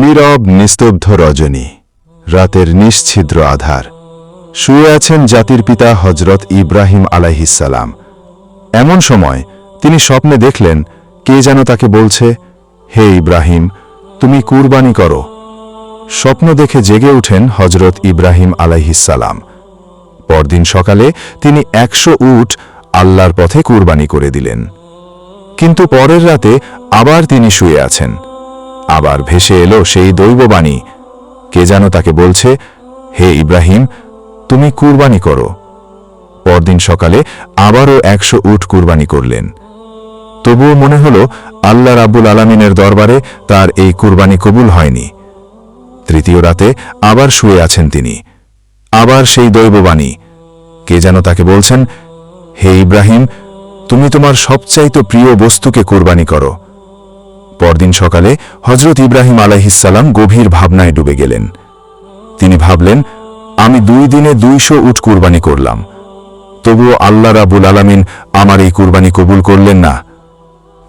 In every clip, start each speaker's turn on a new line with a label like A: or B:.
A: নীরব নিস্তব্ধ রজনী, রাতের নিশ্ছিদ্র আধার। শুয়ে আছেন জাতির পিতা হজরত ইব্রাহিম আলাইহিসালাম এমন সময় তিনি স্বপ্নে দেখলেন, কে যেন তাকে বলছে, হে ইব্রাহিম, তুমি কুরবানি করো। স্বপ্ন দেখে জেগে ওঠেন হজরত ইব্রাহিম আলাইহিসালাম পরদিন সকালে তিনি একশো উট আল্লাহর পথে কুরবানি করে দিলেন। কিন্তু পরের রাতে আবার তিনি শুয়ে আছেন। আবার ভেসে এলো সেই দৈববাণী। কে যেন তাকে বলছে, হে ইব্রাহিম, তুমি কুরবানি করো। পরদিন সকালে আবারও একশো উট কুরবানি করলেন। তবুও মনে হল, আল্লাহ রাব্বুল আলমিনের দরবারে তার এই কুরবানি কবুল হয়নি। তৃতীয় রাতে আবার শুয়ে আছেন তিনি। আবার সেই দৈববাণী। কে যেন তাকে বলছেন, হে ইব্রাহিম, তুমি তোমার সবচাইতে প্রিয় বস্তুকে কুরবানি করো। পরদিন সকালে হজরত ইব্রাহিম আলাইহিসাল্লাম গভীর ভাবনায় ডুবে গেলেন। তিনি ভাবলেন, আমি দুই দিনে দুইশো উট কুরবানি করলাম। তবুও আল্লাহ রাবুল আলামিন আমার এই কুরবানি কবুল করলেন না।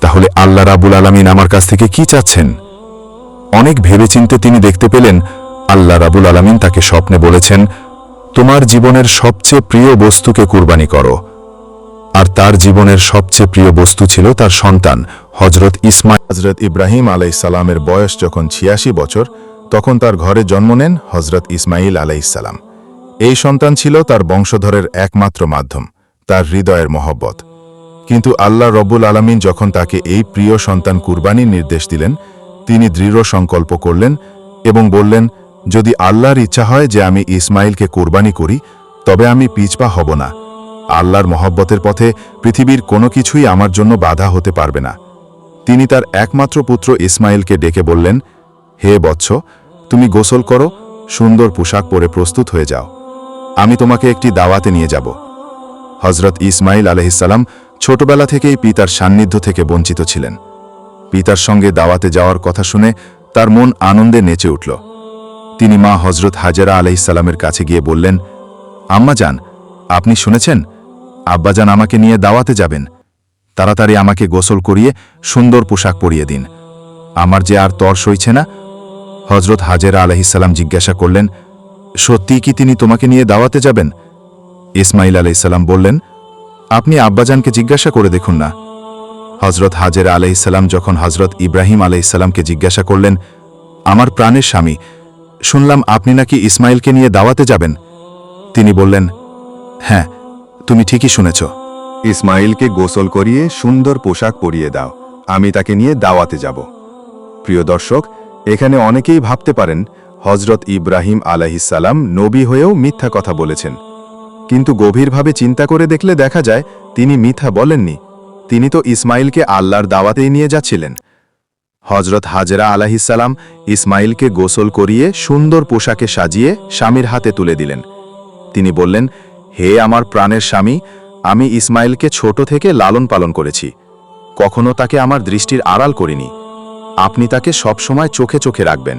A: তাহলে আল্লাহ রাবুল আলামিন আমার কাছ থেকে কি চাচ্ছেন? অনেক ভেবেচিন্তে তিনি দেখতে পেলেন, আল্লাহ রাবুল আলামিন তাকে স্বপ্নে বলেছেন, তোমার জীবনের সবচেয়ে প্রিয় বস্তুকে কুরবানি করো। আর তার জীবনের সবচেয়ে প্রিয় বস্তু ছিল তার সন্তান হজরত ইসমাইল। হজরত ইব্রাহিম আলাইসালামের বয়স যখন ছিয়াশি বছর, তখন তার ঘরে জন্ম নেন হজরত ইসমাইল আলাইসালাম এই সন্তান ছিল তার বংশধরের একমাত্র মাধ্যম, তার হৃদয়ের মহব্বত। কিন্তু আল্লাহ রব্বুল আলমিন যখন তাকে এই প্রিয় সন্তান কুরবানির নির্দেশ দিলেন, তিনি দৃঢ় সংকল্প করলেন এবং বললেন, যদি আল্লাহর ইচ্ছা হয় যে আমি ইসমাইলকে কোরবানি করি, তবে আমি পিছপা হব না। আল্লাহর মহব্বতের পথে পৃথিবীর কোনো কিছুই আমার জন্য বাধা হতে পারবে না। তিনি তার একমাত্র পুত্র ইসমাইলকে ডেকে বললেন, হে বৎস, তুমি গোসল করো, সুন্দর পোশাক পরে প্রস্তুত হয়ে যাও। আমি তোমাকে একটি দাওয়াতে নিয়ে যাব। হজরত ইসমাইল আলহিসাল্লাম ছোটবেলা থেকেই পিতার সান্নিধ্য থেকে বঞ্চিত ছিলেন। পিতার সঙ্গে দাওয়াতে যাওয়ার কথা শুনে তার মন আনন্দে নেচে উঠল। তিনি মা হজরত হাজারা আলাইসাল্লামের কাছে গিয়ে বললেন, আম্মা যান, আপনি শুনেছেন? আব্বাজান আমাকে নিয়ে দাওয়াতে যাবেন। তাড়াতাড়ি আমাকে গোসল করিয়ে সুন্দর পোশাক পরিয়ে দিন। আমার যে আর তর সইছে না? হজরত হাজেরা আলহিসাল্লাম জিজ্ঞাসা করলেন, সত্যিই কি তিনি তোমাকে নিয়ে দাওয়াতে যাবেন? ইসমাইল আলাইসাল্লাম বললেন, আপনি আব্বাজানকে জিজ্ঞাসা করে দেখুন না। হজরত হাজেরা আলাইসাল্লাম যখন হজরত ইব্রাহিম আলাইসাল্লামকে জিজ্ঞাসা করলেন, আমার প্রাণের স্বামী, শুনলাম আপনি নাকি ইসমাইলকে নিয়ে দাওয়াতে যাবেন? তিনি বললেন হ্যাঁ তুমি ঠিকই শুনেছ।
B: ইসমাইলকে গোসল করিয়ে সুন্দর পোশাক পরিয়ে দাও। আমি তাকে নিয়ে দাওয়াতে যাব। প্রিয় দর্শক, এখানে অনেকেই ভাবতে পারেন হজরত ইব্রাহিম আলাহিসাল্লাম নবী হয়েও মিথ্যা কথা বলেছেন। কিন্তু গভীরভাবে চিন্তা করে দেখলে দেখা যায়, তিনি মিথ্যা বলেননি। তিনি তো ইসমাইলকে আল্লাহর দাওয়াতেই নিয়ে যাচ্ছিলেন। হজরত হাজরা আলাহিসাল্লাম ইসমাইলকে গোসল করিয়ে সুন্দর পোশাকে সাজিয়ে স্বামীর হাতে তুলে দিলেন। তিনি বললেন হে আমার প্রাণের স্বামী, আমি ইসমাইলকে ছোট থেকে লালন পালন করেছি। কখনো তাকে আমার দৃষ্টির আড়াল করিনি। আপনি তাকে সবসময় চোখে চোখে রাখবেন।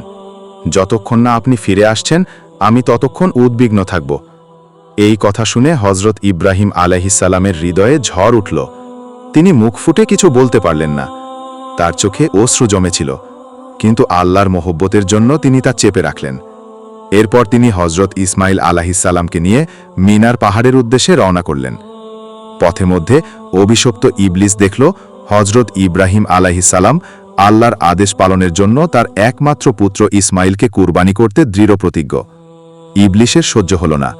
B: যতক্ষণ না আপনি ফিরে আসছেন, আমি ততক্ষণ উদ্বিগ্ন থাকব। এই কথা শুনে হজরত ইব্রাহিম আলাহিসাল্লামের হৃদয়ে ঝড় উঠল। তিনি মুখ ফুটে কিছু বলতে পারলেন না। তার চোখে অশ্রু জমেছিল, কিন্তু আল্লাহর মোহব্বতের জন্য তিনি তা চেপে রাখলেন। এরপর তিনি হজরত ইসমাইল আলাহিসাল্লামকে নিয়ে মিনার পাহাড়ের উদ্দেশ্যে রওনা করলেন। পথে মধ্যে অভিশপ্ত ইবলিস দেখল হজরত ইব্রাহিম আলাহিসাল্লাম আল্লাহর আদেশ পালনের জন্য তার একমাত্র পুত্র ইসমাইলকে কুরবানি করতে দৃঢ় প্রতিজ্ঞ। ইবলিশের সহ্য হল না।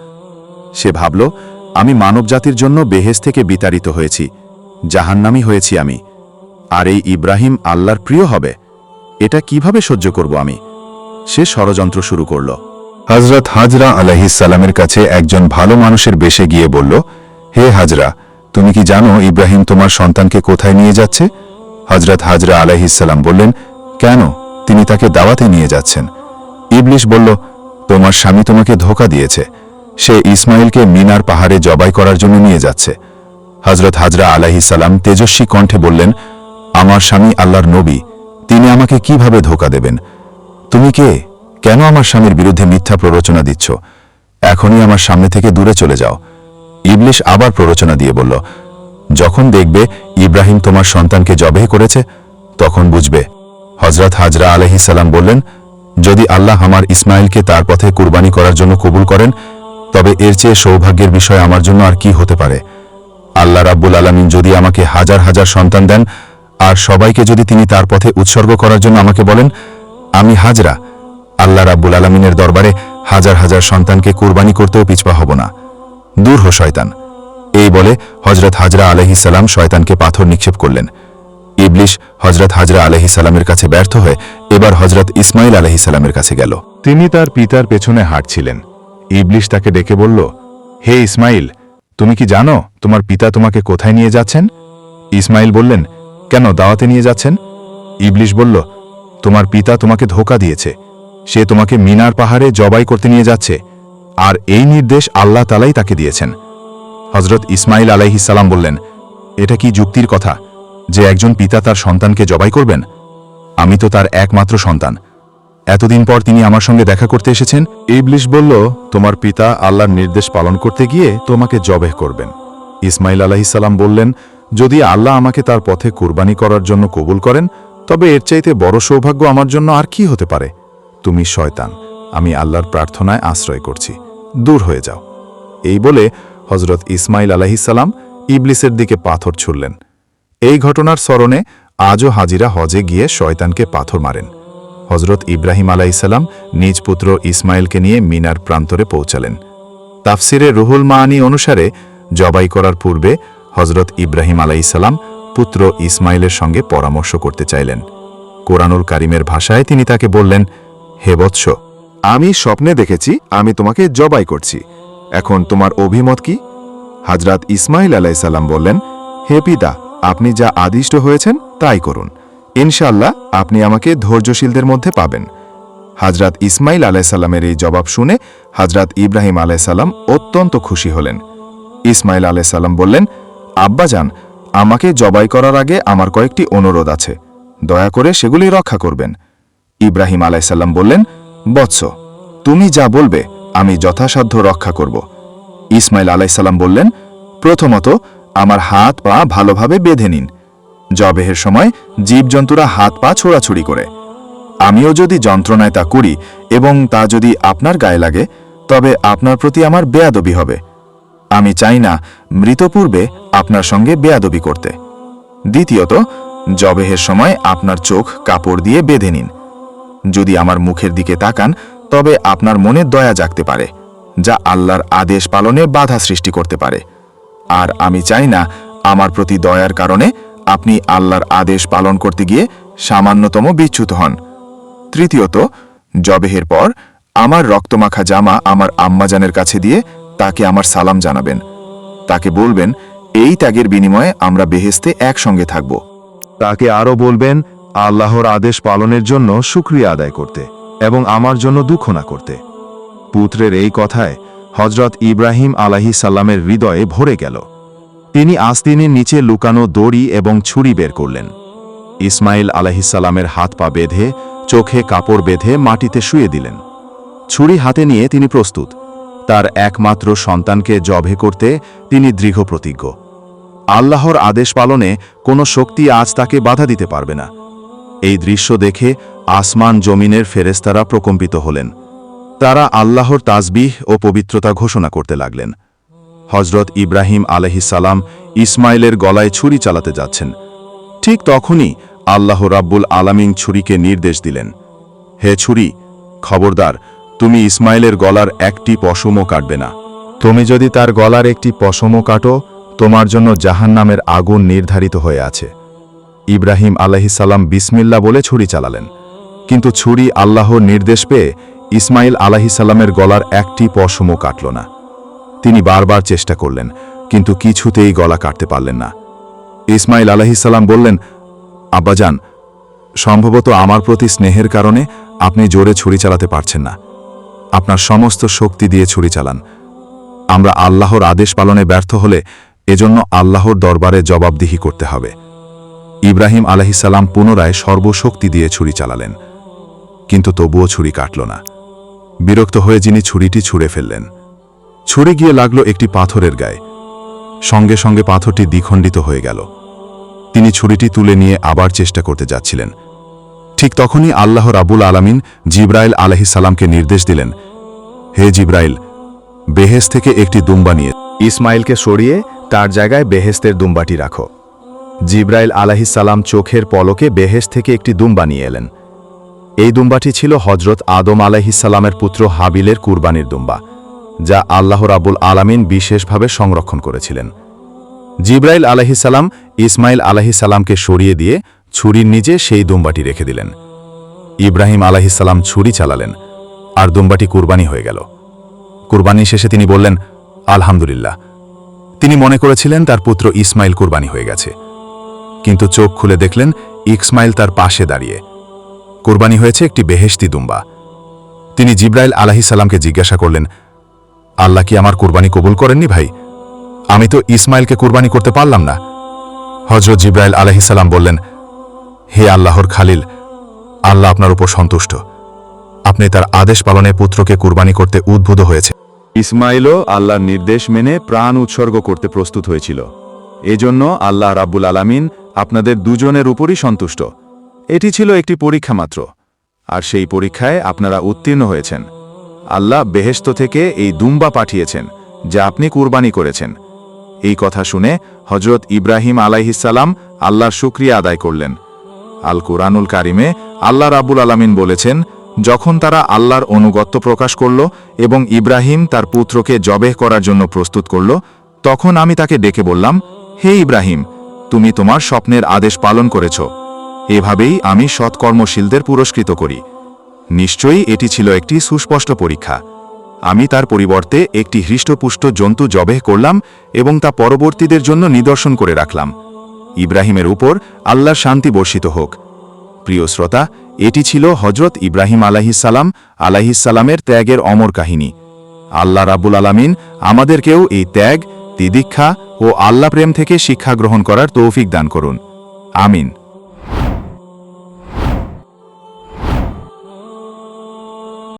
B: সে ভাবল, আমি মানবজাতির জন্য বেহেস থেকে বিতাড়িত হয়েছি, জাহান্নামি হয়েছি আমি। আর এই ইব্রাহিম আল্লাহর প্রিয় হবে? এটা কীভাবে সহ্য করব আমি? সে ষড়যন্ত্র শুরু করল।
A: হজরত হাজরা আলাহিসাল্লামের কাছে একজন ভালো মানুষের বেশে গিয়ে বলল, হে হাজরা, তুমি কি জানো ইব্রাহিম তোমার সন্তানকে কোথায় নিয়ে যাচ্ছে? হজরত হাজরা আলাহিসাল্লাম বললেন, কেন? তিনি তাকে দাওয়াতে নিয়ে যাচ্ছেন। ইবলিশ বলল, তোমার স্বামী তোমাকে ধোকা দিয়েছে। সে ইসমাইলকে মিনার পাহাড়ে জবাই করার জন্য নিয়ে যাচ্ছে। হজরত হাজরা আলাহিসাল্লাম তেজস্বী কণ্ঠে বললেন, আমার স্বামী আল্লাহর নবী, তিনি আমাকে কীভাবে ধোকা দেবেন? তুমি কে? কেন আমার স্বামীর বিরুদ্ধে মিথ্যা প্ররোচনা দিচ্ছ? এখনই আমার সামনে থেকে দূরে চলে যাও। ইবলিশ আবার প্ররোচনা দিয়ে বলল, যখন দেখবে ইব্রাহিম তোমার সন্তানকে জবেহ করেছে, তখন বুঝবে। হজরত হাজরা আলহিসাল্লাম বললেন, যদি আল্লাহ আমার ইসমাইলকে তার পথে কুরবানি করার জন্য কবুল করেন, তবে এর চেয়ে সৌভাগ্যের বিষয় আমার জন্য আর কি হতে পারে? আল্লাহ রাব্বুল আলামিন যদি আমাকে হাজার হাজার সন্তান দেন, আর সবাইকে যদি তিনি তার পথে উৎসর্গ করার জন্য আমাকে বলেন, আমি হাজরা আল্লাহ রাব্বুল আলামিনের দরবারে হাজার হাজার সন্তানকে কুরবানি করতেও পিছপা হব না। দূর হো, শয়তান। এই বলে হজরত হাজরা আলহিসাল্লাম শয়তানকে পাথর নিক্ষেপ করলেন। ইবলিশ হজরত হাজরা আলহিসাল্লামের কাছে ব্যর্থ হয়ে এবার হজরত ইসমাইল আলহিসাল্লামের কাছে গেল। তিনি তার পিতার পেছনে হাঁটছিলেন। ইবলিশ তাকে ডেকে বলল, হে ইসমাইল তুমি কি জানো তোমার পিতা তোমাকে কোথায় নিয়ে যাচ্ছেন? ইসমাইল বললেন, কেন দাওয়াতে নিয়ে যাচ্ছেন? ইবলিশ বলল, তোমার পিতা তোমাকে ধোকা দিয়েছে। সে তোমাকে মিনার পাহাড়ে জবাই করতে নিয়ে যাচ্ছে, আর এই নির্দেশ আল্লাহ তালাই তাকে দিয়েছেন। হজরত ইসমাইল আলাইহিসাল্লাম বললেন, এটা কি যুক্তির কথা যে একজন পিতা তার সন্তানকে জবাই করবেন? আমি তো তার একমাত্র সন্তান। এতদিন পর তিনি আমার সঙ্গে দেখা করতে এসেছেন ইবলিশ বলল, তোমার পিতা আল্লাহর নির্দেশ পালন করতে গিয়ে তোমাকে জবেহ করবেন ইসমাইল আলাহিসাল্লাম বললেন, যদি আল্লাহ আমাকে তার পথে কুরবানি করার জন্য কবুল করেন, তবে এর চাইতে বড় সৌভাগ্য আমার জন্য আর কি হতে পারে? তুমি শয়তান, আমি আল্লাহর প্রার্থনায় আশ্রয় করছি। দূর হয়ে যাও। এই বলে হজরত ইসমাইল আলাহিসাল্লাম ইবলিসের দিকে পাথর ছুড়লেন। এই ঘটনার স্মরণে আজও হাজিরা হজে গিয়ে শয়তানকে পাথর মারেন। হজরত ইব্রাহিম আলাইসাল্লাম নিজ পুত্র ইসমাইলকে নিয়ে মিনার প্রান্তরে পৌঁছালেন। তাফসিরে রুহুল মাআনি অনুসারে জবাই করার পূর্বে হজরত ইব্রাহিম আলাইসাল্লাম পুত্র ইসমাইলের সঙ্গে পরামর্শ করতে চাইলেন। কোরআনুল কারিমের ভাষায় তিনি তাকে বললেন হে বৎস, আমি স্বপ্নে দেখেছি, আমি তোমাকে জবাই করছি। এখন তোমার অভিমত কি? হাজরাত ইসমাইল আলাইসাল্লাম বললেন, হে পিতা, আপনি যা আদিষ্ট হয়েছেন, তাই করুন। ইনশাল্লাহ আপনি আমাকে ধৈর্যশীলদের মধ্যে পাবেন। হাজরাত ইসমাইল আলাইসাল্লামের এই জবাব শুনে হাজরাত ইব্রাহিম আলাইসাল্লাম অত্যন্ত খুশি হলেন। ইসমাইল আলাইসাল্লাম বললেন, আব্বা আব্বাজান আমাকে জবাই করার আগে আমার কয়েকটি অনুরোধ আছে। দয়া করে সেগুলি রক্ষা করবেন। ইব্রাহিম আলাইসাল্লাম বললেন, বৎস, তুমি যা বলবে, আমি যথাসাধ্য রক্ষা করব। ইসমাইল আলাইসাল্লাম বললেন, প্রথমত আমার হাত পা ভালোভাবে বেঁধে নিন। জবেহের সময় জীবজন্তুরা হাত পা ছোড়াছুড়ি করে। আমিও যদি যন্ত্রণায় তা করি এবং তা যদি আপনার গায়ে লাগে, তবে আপনার প্রতি আমার বেয়াদবি হবে। আমি চাই না মৃতপূর্বে আপনার সঙ্গে বেয়াদবি করতে। দ্বিতীয়ত, জবেহের সময় আপনার চোখ কাপড় দিয়ে বেঁধে নিন। যদি আমার মুখের দিকে তাকান, তবে আপনার মনে দয়া জাগতে পারে, যা আল্লাহর আদেশ পালনে বাধা সৃষ্টি করতে পারে। আর আমি চাই না আমার প্রতি দয়ার কারণে আপনি আল্লাহর আদেশ পালন করতে গিয়ে সামান্যতম বিচ্যুত হন। তৃতীয়ত, জবেহের পর আমার রক্তমাখা জামা আমার আম্মাজানের কাছে দিয়ে তাকে আমার সালাম জানাবেন। তাকে বলবেন, এই ত্যাগের বিনিময়ে আমরা বেহেস্তে একসঙ্গে থাকব। তাকে আরও বলবেন আল্লাহর আদেশ পালনের জন্য সুক্রিয়া আদায় করতে এবং আমার জন্য দুঃখ না করতে। পুত্রের এই কথায় হজরত ইব্রাহিম আলাহি সাল্লামের হৃদয়ে ভরে গেল। তিনি আস্তিনের নিচে লুকানো দড়ি এবং ছুরি বের করলেন। ইসমাইল আলাহিসাল্লামের হাত পা বেঁধে, চোখে কাপড় বেঁধে মাটিতে শুয়ে দিলেন। ছুরি হাতে নিয়ে তিনি প্রস্তুত। তার একমাত্র সন্তানকে জবে করতে তিনি দৃঢ় প্রতিজ্ঞ আল্লাহর আদেশ পালনে কোনো শক্তি আজ তাকে বাধা দিতে পারবে না। এই দৃশ্য দেখে আসমান জমিনের ফেরেস্তারা প্রকম্পিত হলেন। তারা আল্লাহর তাসবিহ ও পবিত্রতা ঘোষণা করতে লাগলেন। হজরত ইব্রাহিম আলহিসাল্লাম ইসমাইলের গলায় ছুরি চালাতে যাচ্ছেন। ঠিক তখনই আল্লাহ রাব্বুল আলামিন ছুরিকে নির্দেশ দিলেন, হে ছুরি, খবরদার, তুমি ইসমাইলের গলার একটি পশমও কাটবে না। তুমি যদি তার গলার একটি পশমও কাটো, তোমার জন্য জাহান্নামের আগুন নির্ধারিত হয়ে আছে। ইব্রাহিম আলাহিসাল্লাম বিসমিল্লা বলে ছুরি চালালেন। কিন্তু ছুরি আল্লাহর নির্দেশ পেয়ে ইসমাইল আলাহিসাল্লামের গলার একটি পশমও কাটল না। তিনি বারবার চেষ্টা করলেন, কিন্তু কিছুতেই গলা কাটতে পারলেন না। ইসমাইল আলাহিসাল্লাম বললেন আব্বাজান সম্ভবত আমার প্রতি স্নেহের কারণে আপনি জোরে ছুরি চালাতে পারছেন না। আপনার সমস্ত শক্তি দিয়ে ছুরি চালান। আমরা আল্লাহর আদেশ পালনে ব্যর্থ হলে এজন্য আল্লাহর দরবারে জবাবদিহি করতে হবে। ইব্রাহিম আলহিসাল্লাম পুনরায় সর্বশক্তি দিয়ে ছুরি চালালেন। কিন্তু তবুও ছুরি কাটল না। বিরক্ত হয়ে যিনি ছুরিটি ছুঁড়ে ফেললেন। ছুঁড়ে গিয়ে লাগল একটি পাথরের গায়ে। সঙ্গে সঙ্গে পাথরটি দ্বিখণ্ডিত হয়ে গেল। তিনি ছুরিটি তুলে নিয়ে আবার চেষ্টা করতে যাচ্ছিলেন। ঠিক তখনই আল্লাহ রাবুল আলামিন জিব্রাইল আলহিসাল্লামকে নির্দেশ দিলেন, হে জিব্রাইল বেহেস থেকে একটি দুম্বা নিয়ে
B: ইসমাইলকে সরিয়ে তার জায়গায় বেহেস্তের দুম্বাটি রাখো। জিব্রাইল আলাহিসাল্লাম চোখের পলকে বেহেস থেকে একটি দুম্বা নিয়ে এলেন। এই দুম্বাটি ছিল হজরত আদম আলাহিসাল্লামের পুত্র হাবিলের কুরবানির দুম্বা, যা আল্লাহ রাবুল আলামিন বিশেষভাবে সংরক্ষণ করেছিলেন। জিব্রাইল আলাহিসাল্লাম ইসমাইল আলাহিসাল্লামকে সরিয়ে দিয়ে ছুরির নিচে সেই দুম্বাটি রেখে দিলেন। ইব্রাহিম আলাহিসাল্লাম ছুরি চালালেন, আর দুম্বাটি কুরবানি হয়ে গেল। কুরবানি শেষে তিনি বললেন, আলহামদুলিল্লাহ। তিনি মনে করেছিলেন তার পুত্র ইসমাইল কুরবানি হয়ে গেছে। কিন্তু চোখ খুলে দেখলেন ইসমাইল তার পাশে দাঁড়িয়ে। কুরবানি হয়েছে একটি বেহেশতি দুম্বা। তিনি জিব্রাইল আলাহিসাল্লামকে জিজ্ঞাসা করলেন, আল্লাহ কি আমার কুরবানি কবুল করেননি ভাই? আমি তো ইসমাইলকে কুরবানি করতে পারলাম না। হজরত জিব্রাইল আলাহিসাল্লাম বললেন, হে আল্লাহর খালিল, আল্লাহ আপনার উপর সন্তুষ্ট। আপনি তার আদেশ পালনে পুত্রকে কুরবানি করতে উদ্বুদ্ধ হয়েছে। ইসমাইলও আল্লাহর নির্দেশ মেনে প্রাণ উৎসর্গ করতে প্রস্তুত হয়েছিল। এজন্য আল্লাহ রাব্বুল আলামিন আপনাদের দুজনের উপরই সন্তুষ্ট। এটি ছিল একটি পরীক্ষা মাত্র। আর সেই পরীক্ষায় আপনারা উত্তীর্ণ হয়েছেন। আল্লাহ বেহেস্ত থেকে এই দুম্বা পাঠিয়েছেন, যা আপনি কুরবানি করেছেন। এই কথা শুনে হজরত ইব্রাহিম আলাইহিসাল্লাম আল্লাহর শুক্রিয়া আদায় করলেন। আল কুরআনুল কারিমে আল্লাহ রাবুল আলামিন বলেছেন, যখন তারা আল্লাহর অনুগত্য প্রকাশ করল এবং ইব্রাহিম তার পুত্রকে জবেহ করার জন্য প্রস্তুত করল, তখন আমি তাকে ডেকে বললাম, হে ইব্রাহিম তুমি তোমার স্বপ্নের আদেশ পালন করেছ। এভাবেই আমি সৎকর্মশীলদের পুরস্কৃত করি। নিশ্চয়ই এটি ছিল একটি সুস্পষ্ট পরীক্ষা। আমি তার পরিবর্তে একটি হৃষ্টপুষ্ট জন্তু জবেহ করলাম এবং তা পরবর্তীদের জন্য নিদর্শন করে রাখলাম। ইব্রাহিমের উপর আল্লাহর শান্তি বর্ষিত হোক। প্রিয় শ্রোতা, এটি ছিল হজরত ইব্রাহিম আলাহিসাল্লাম আলাহিসাল্লামের ত্যাগের অমর কাহিনী। আল্লাহ রাবুল আলামিন আমাদেরকেও এই ত্যাগ তিদীক্ষা ও আল্লাহ প্রেম থেকে শিক্ষা গ্রহণ করার তৌফিক দান করুন। আমিন।